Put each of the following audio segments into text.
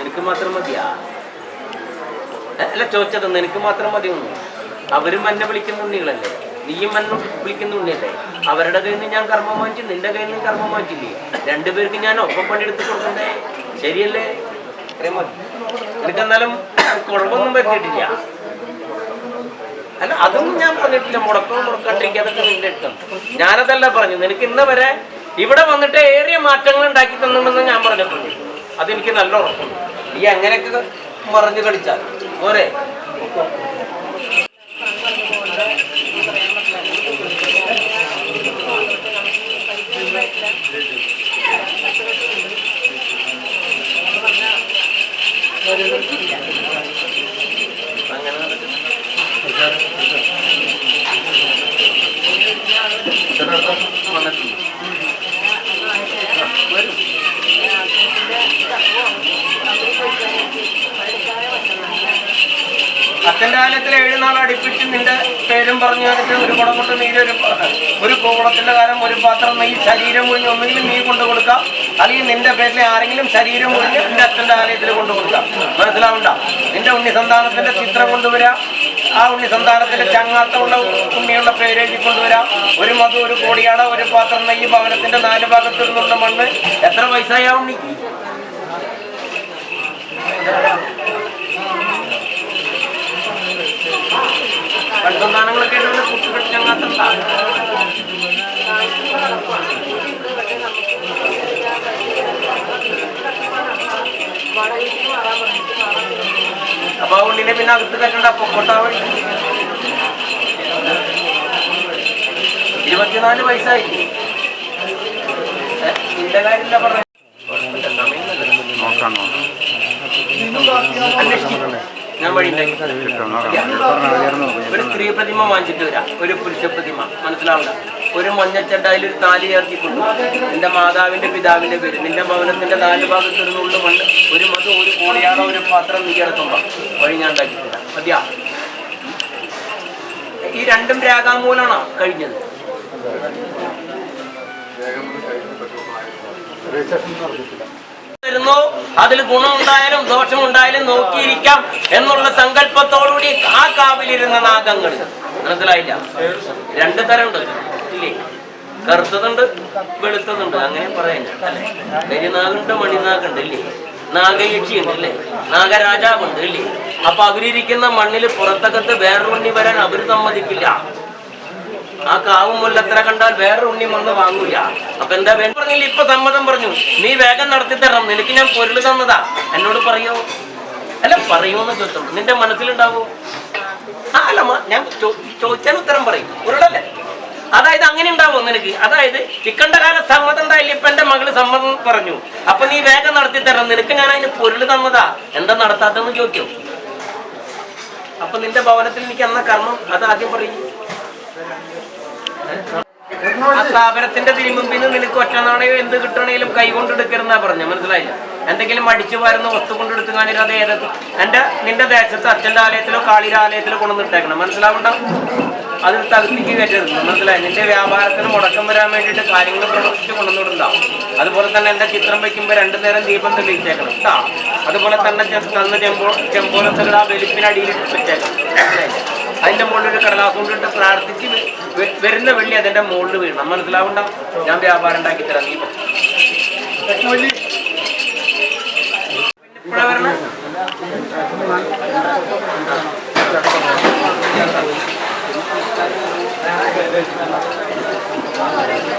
നിനക്ക് മാത്രം മതിയാ? അല്ല ചോദിച്ചത് നിനക്ക് മാത്രം മതിയൊന്നു അവരും എന്നെ വിളിക്കുന്ന ഉണ്ണികളല്ലേ? നീയും എന്നെ വിളിക്കുന്ന ഉണ്ണിയല്ലേ? അവരുടെ കയ്യിൽ നിന്ന് ഞാൻ കർമ്മം വാങ്ങിച്ചു നിന്റെ കയ്യിൽ നിന്ന് കർമ്മം വാങ്ങിച്ചില്ലേ? രണ്ടുപേർക്ക് ഞാൻ ഒപ്പം പണിയെടുത്ത് കൊടുക്കണ്ടേ? ശരിയല്ലേ? അത്രയും മതി. നിനക്ക് എന്നാലും കുഴപ്പമൊന്നും പറ്റിയിട്ടില്ല അല്ല അതൊന്നും ഞാൻ പറഞ്ഞിട്ടില്ല. മുടക്കവും മുടക്കട്ടേക്ക് അതൊക്കെ നിന്റെ ഇഷ്ടം ഞാനതല്ല പറഞ്ഞു നിനക്ക് ഇന്ന് വരെ ഇവിടെ വന്നിട്ട് ഏറിയ മാറ്റങ്ങൾ ഉണ്ടാക്കി തന്നിട്ടുണ്ടെന്ന് ഞാൻ പറഞ്ഞിട്ടുണ്ട്. അതെനിക്ക് നല്ല ഉറപ്പുണ്ട്. ഈ അങ്ങനെയൊക്കെ മറിഞ്ഞു കളിച്ചാൽ പോരെ? നിന്റെ പേരും പറഞ്ഞു വന്നിട്ട് ഒരു കുടം കൊണ്ട് നീര് ഒരു ഒരു കോളത്തിന്റെ കാലം ഒരു പാത്രം നെയ്യ് ശരീരം മുഴിഞ്ഞ് ഒന്നെങ്കിലും നീ കൊണ്ടു കൊടുക്കാം. അല്ലെങ്കിൽ നിന്റെ പേരിലെ ആരെങ്കിലും ശരീരം മുഴിഞ്ഞ് നിന്റെ അച്ഛന്റെ ആലയത്തിൽ കൊണ്ടു കൊടുക്കാം. മനസ്സിലാവണ്ട? നിന്റെ ഉണ്ണി സന്താനത്തിന്റെ ചിത്രം കൊണ്ടുവരാം. ആ ഉണ്ണി സന്താനത്തിന്റെ ചങ്ങാത്തമുള്ള ഉണ്ണിയുള്ള എഴുതി കൊണ്ടുവരാം. ഒരു മധു ഒരു കോടിയാട ഒരു പാത്രം നെയ്യ് ഭവനത്തിന്റെ നാല് ഭാഗത്തു നിന്നുള്ള മണ്ണ്. എത്ര പൈസയാ ഉണ്ണിക്ക് സന്താനങ്ങളൊക്കെ ഉണ്ടെങ്കിൽ കുട്ടികൾ ചങ്ങാത്തണ്ട അപ്പൊ ഉള്ളിനെ പിന്നെ അകത്ത് കെട്ടണ്ട പൊക്കോട്ടാ വഴി. ഇരുപത്തിനാല് വയസ്സായി. പറഞ്ഞു നിന്റെ കാര്യമില്ല പറഞ്ഞ? നോക്കാം നോക്കാം ഞാൻ വഴി ഒരു സ്ത്രീ പ്രതിമ വാങ്ങിച്ചിട്ട് വരാം. ഒരു പുരുഷ പ്രതിമ. മനസ്സിലാവണ്ട ഒരു മഞ്ഞച്ചട്ടായിൽ ഒരു താലി ചേർത്തി കൊണ്ടു. നിന്റെ മാതാവിന്റെ പിതാവിന്റെ പേര്. നിന്റെ ഭവനത്തിന്റെ നാല് ഭാഗത്ത് നുള്ളു മണ്ണ്. ഒരു മത ഒരു കോണിയാണോ ഒരു പാത്രം നീ കിടക്കുമ്പോ? വഴി ഞാൻ ഉണ്ടാക്കി തരാം. മതിയാ? ഈ രണ്ടും രാഗാമൂലാണോ കഴിഞ്ഞത്? വരുന്നു അതിൽ ഗുണമുണ്ടായാലും ദോഷമുണ്ടായാലും നോക്കിയിരിക്കാം എന്നുള്ള സങ്കല്പത്തോടുകൂടി ആ കാവിലിരുന്ന നാഗങ്ങൾ. മനസ്സിലായില്ല? രണ്ട് തരമുണ്ട്. ഇല്ലേ? കറുത്തതുണ്ട് വെളുത്തതുണ്ട്. അങ്ങനെ പറയാൻ അല്ലേ? കരിനാഗുണ്ട് മണിനാഗുണ്ട് ഇല്ലേ? നാഗയക്ഷിയുണ്ട് ഇല്ലേ? നാഗരാജാവുണ്ട് ഇല്ലേ? അപ്പൊ അവരിയ്ക്കുന്ന മണ്ണിൽ പുറത്തകത്ത് വേറൊരു മണ്ണി വരാൻ അവർ സമ്മതിക്കില്ല. ആ കാവും മുല്ലത്ര കണ്ടാൽ വേറെ ഉണ്ണി വന്ന് വാങ്ങൂല. അപ്പൊ എന്താ വേണ്ട പറഞ്ഞില്ല ഇപ്പൊ സമ്മതം പറഞ്ഞു. നീ വേഗം നടത്തി തരണം. നിനക്ക് ഞാൻ പൊരുൾ തന്നതാ. എന്നോട് പറയോ. അല്ല പറയൂന്ന് ചോദിച്ചു നിന്റെ മനസ്സിലുണ്ടാവോ? ആ അല്ല ഞാൻ ചോദിച്ചാൽ ഉത്തരം പറയും. ഉരുളല്ലേ അതായത് അങ്ങനെ ഉണ്ടാവോ നിനക്ക്? അതായത് ഇക്കണ്ട കാല സമ്മതം ഉണ്ടായില്ല? ഇപ്പൊ എന്റെ മകൾ സമ്മതം പറഞ്ഞു. അപ്പൊ നീ വേഗം നടത്തി തരണം. നിനക്ക് ഞാൻ അതിന് പൊരുൾ തന്നതാ. എന്താ നടത്താത്തെന്ന് ചോദിക്കും. അപ്പൊ നിന്റെ ഭവനത്തിൽ എനിക്ക് എന്ന കർമ്മം? അത് ആദ്യം പറയും. ആ സ്ഥാപനത്തിന്റെ തിരുമുമ്പിൽ നിന്ന് നിനക്ക് ഒറ്റ നാണയോ എന്ത് കിട്ടണേലും കൈ കൊണ്ടെടുക്കരുന്നാ പറഞ്ഞു. മനസ്സിലായില്ല? എന്തെങ്കിലും അടിച്ചു വരുന്ന വസ്തു കൊണ്ട് കാണില്ല അത് ഏത് എന്റെ നിന്റെ ദേശത്ത് അച്ഛന്റെ ആലയത്തിലോ കാളിയുടെ ആലയത്തിലോ കൊണ്ടുവന്നിട്ടേക്കണം മനസ്സിലാവണ്ട? അത് തകർത്തിക്ക് കയറ്റരുത്. മനസ്സിലായി? നിന്റെ വ്യാപാരത്തിന് മുടക്കം വരാൻ വേണ്ടിയിട്ട് കാര്യങ്ങൾ പ്രവർത്തിച്ച് കൊണ്ടുവന്നിട്ടുണ്ടാവും അതുപോലെ തന്നെ എന്റെ ചിത്രം വെക്കുമ്പോൾ രണ്ടു നേരം ദീപം തെളിയിച്ചേക്കണം. അതുപോലെ തന്നെ തന്ന ചെമ്പോ ചെമ്പോലത്തുകൾ ആ വെളുപ്പിനടിയിൽ വെച്ചേക്കണം മനസ്സിലായില്ലേ? അതിന്റെ മുകളിൽ ഒരു കടലാസ് കൊണ്ടിട്ട് പ്രാർത്ഥിച്ച് വരുന്ന വെള്ളി അതിന്റെ മുകളിൽ വീഴണം മനസ്സിലാവണ്ട? ഞാൻ വ്യാപാരം ഉണ്ടാക്കി തരാം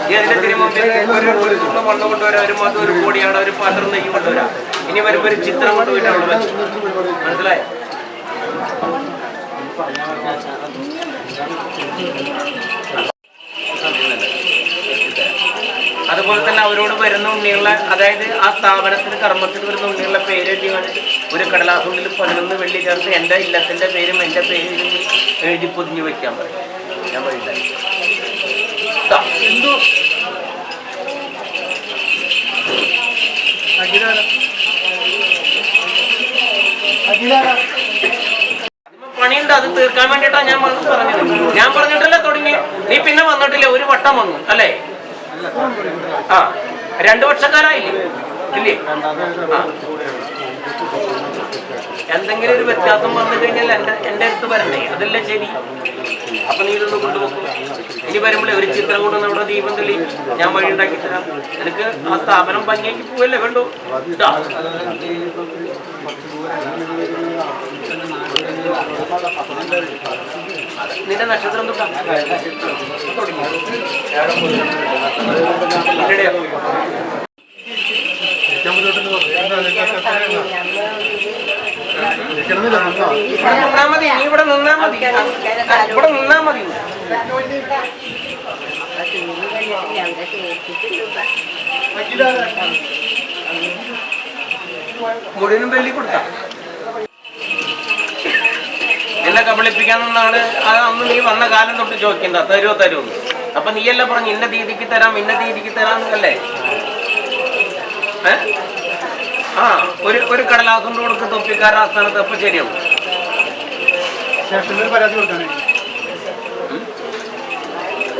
നീ അതിന്റെ തിരുമുമ്പിൽ ഒരു ഒരു തുള്ളി മണ്ണ് കൊണ്ടുവരാം. ഒരു മാസം ഒരു കോടിയാണ് ഒരു പാത്രം നെയ്യ് കൊണ്ടുവരാം. ഇനി വരുമ്പോ ഒരു ചിത്രം കൊണ്ട് വെച്ചത് മനസ്സിലായോ? അതുപോലെ തന്നെ അവരോട് വരുന്ന ഉണ്ണിയുള്ള അതായത് ആ സ്ഥാപനത്തിന് കർമ്മത്തിന് വരുന്ന ഉണ്ണികളുടെ പേര് എഴുതിയാണ് ഒരു കടലാസുള്ളിൽ പതിനൊന്ന് വെള്ളി ചേർത്ത് എന്റെ ഇല്ലത്തിന്റെ പേരും എന്റെ പേരും എഴുതി പൊതിഞ്ഞ് വെക്കാൻ പറയും. ഞാൻ പറയില്ല എന്തോ? പണിയുണ്ട് അത് തീർക്കാൻ വേണ്ടിട്ടാ ഞാൻ പറഞ്ഞത്. ഞാൻ പറഞ്ഞിട്ടല്ലേ തുടങ്ങി? നീ പിന്നെ വന്നിട്ടില്ല? ഒരു വട്ടം വന്നു അല്ലേ? ആ രണ്ടു വർഷക്കാരായില്ലേ ഇല്ലേ? എന്തെങ്കിലും ഒരു വ്യത്യാസം വന്നു കഴിഞ്ഞാൽ എന്റെ എന്റെ അടുത്ത് വരണ്ടേ? അതല്ലേ ശരി. അപ്പൊ നീ ഇതൊന്ന് കൊണ്ടുപോകും ഇനി വരുമ്പോഴേ ഒരു ചിത്രം കൊണ്ട് നമ്മുടെ ദീപം തെളി ഞാൻ വഴി ഉണ്ടാക്കി തരാം. എനിക്ക് ആ സ്ഥാപനം ഭംഗിയാക്കി പോവല്ലേ വേണ്ടു നിന്റെ നക്ഷത്രം നിന്നാ മതി നീ ഇവിടെ നിന്നാ മതി. ഇവിടെ നിന്നാ മതി. മുടിനും വെള്ളി കൊടുത്ത നിന്നാണ് അത് അന്ന് നീ വന്ന കാലം തൊട്ട് ചോദിക്കണ്ട. തരുമോ തരുമോ അപ്പൊ നീയല്ല പറഞ്ഞു ഇന്ന തീയതിക്ക് തരാം ഇന്ന തീയതിക്ക് തരാം അല്ലേ ആ ഒരു ഒരു കടലാസം കൊടുക്ക തൊപ്പിക്കാരുടെ ആസ്ഥാനത്ത്. അപ്പൊ ശരിയാവും.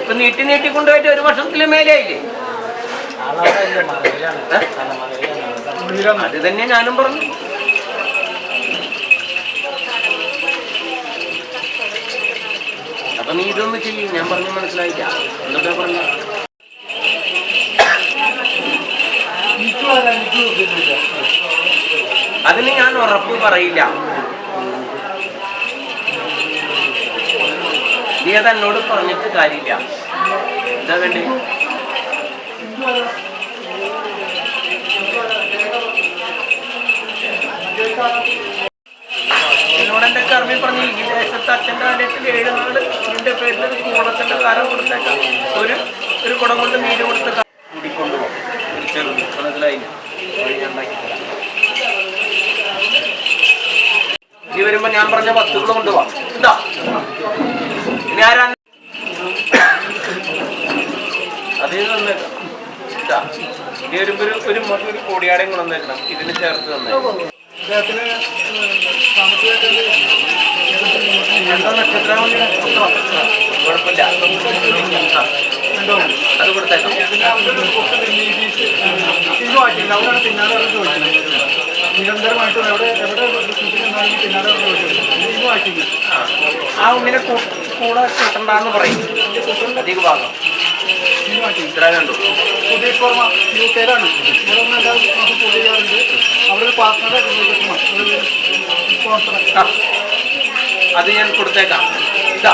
ഇപ്പൊ നീട്ടി നീട്ടി കൊണ്ടുപോയിട്ട് ഒരു വർഷത്തിലും മേലെയായില്ലേ? അത് തന്നെ ഞാനും പറഞ്ഞു. നീ ഇതൊന്ന് ചെയ്യും. ഞാൻ പറഞ്ഞു മനസ്സിലായില്ല. എന്നിട്ടാ പറഞ്ഞ? അതിന് ഞാൻ ഉറപ്പ് പറയില്ല. നീ അത് എന്നോട് പറഞ്ഞിട്ട് കാര്യമില്ല. എന്താ വേണ്ടേ? എന്നോട് എന്റെ കർമ്മി പറഞ്ഞു അച്ഛന്റെ കാര്യത്തിൽ ഏഴ് നാൾ നിന്റെ പേരിൽ ഒരു കൂടത്തിന്റെ കാരം കൊടുത്തേക്കാം. ഒരു ഒരു കുടം കൊണ്ട് മീൻ കൊടുത്തേക്കാം ക- കൂടിക്കൊണ്ടുപോകും ചെറുത് മനസ്സിലായില്ല വഴി ഞാൻ ഉണ്ടാക്കി തരാം. ഇനി വരുമ്പോ ഞാൻ പറഞ്ഞ വസ്തുക്കൾ കൊണ്ടുപോവാം എന്താ ഇനി ആരാ അതിൽ തന്നേക്കാം. ഇതാ. ഇനി വരുമ്പോ ഒരു ഒരു ഒരു കോടിയാടയും കൊണ്ടുവന്നേക്കണം. ഇതിന് ചേർത്ത് തന്നേക്കാം. കുഴപ്പമില്ല അത് കൊടുത്തേക്കാം നിരന്തരമായിട്ടും എവിടെ എവിടെ എന്നാലും പിന്നാലെ ഇത് ആ കൂ- കൂടെ കിട്ടണ്ടെന്ന് പറയും അധിക ഭാഗം ഇത്ര കണ്ടു സുധീഷ് വർമ്മ യു കെയിലാണ് ഇവിടെ നിന്ന് എല്ലാ മാസം ജോലി ചെയ്യാറുണ്ട് അവിടെ ഒരു പാർട്ട്ണറെ സ്പോൺസറെ അത് ഞാൻ കൊടുത്തേക്കാം. ഇതാ.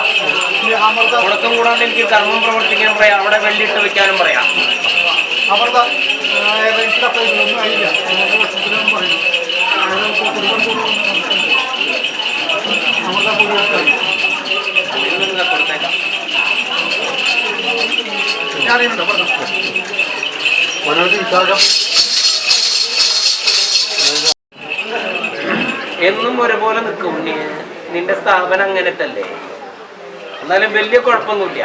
മുടക്കം കൂടാണ്ട് എനിക്ക് കർമ്മം പ്രവർത്തിക്കാൻ പറയാം. അവിടെ വെള്ളിയിട്ട് വെക്കാനും പറയാം. എന്നും ഒരുപോലെ നിൽക്കും. ഉണ്ണി നിന്റെ സ്ഥാപനം അങ്ങനത്തല്ലേ? എന്നാലും വലിയ കുഴപ്പമൊന്നുമില്ല.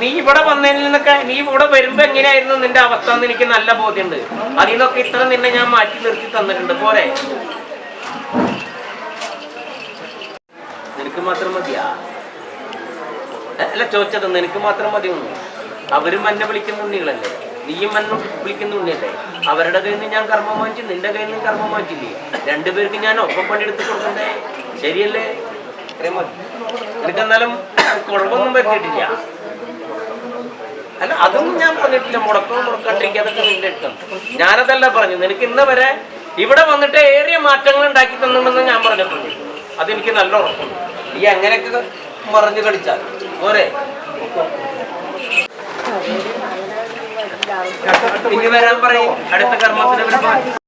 നീ ഇവിടെ വന്നതിൽ നിന്നൊക്കെ നീ ഇവിടെ വരുമ്പോ എങ്ങനെയായിരുന്നു നിന്റെ അവസ്ഥ എന്ന് എനിക്ക് നല്ല ബോധ്യമുണ്ട്. അതിൽ നിന്നൊക്കെ ഇത്ര നിന്നെ ഞാൻ മാറ്റി നിർത്തി തന്നിട്ടുണ്ട്. പോരെ. നിനക്ക് മാത്രം മതിയാ? അല്ല ചോദിച്ചത് നിനക്ക് മാത്രം മതി അവരും എന്നെ വിളിക്കുന്ന ഉണ്ണികളല്ലേ? നീയും എന്നെ വിളിക്കുന്ന ഉണ്ണിയല്ലേ? അവരുടെ കയ്യിൽ നിന്ന് ഞാൻ കർമ്മം വാങ്ങിച്ചു നിന്റെ കയ്യിൽ നിന്ന് കർമ്മം വാങ്ങിച്ചില്ലേ? രണ്ടുപേർക്ക് ഞാൻ ഒപ്പം പണിയെടുത്ത് കൊടുക്കണ്ടേ? ശരിയല്ലേ? ഇത്രയും മതി. എനിക്കെന്നാലും കുഴപ്പമൊന്നും പറ്റിയിട്ടില്ല. അല്ല അതൊന്നും ഞാൻ പറഞ്ഞിട്ടില്ല. മുടക്കോ മുടക്കട്ടേക്ക് അതൊക്കെ നിന്റെ ഇഷ്ടം. ഞാനതല്ല പറഞ്ഞു നിനക്ക് ഇന്ന് വരെ ഇവിടെ വന്നിട്ട് ഏറിയ മാറ്റങ്ങൾ ഉണ്ടാക്കി തന്നിട്ടുണ്ടെന്ന് ഞാൻ പറഞ്ഞിട്ടുണ്ട്. അതെനിക്ക് നല്ല ഉറപ്പുണ്ട്. ഈ അങ്ങനെയൊക്കെ മറിഞ്ഞു കളിച്ചാൽ പോരെ. ഇനി വരാൻ പറയും. അടുത്ത കർമ്മത്തിന്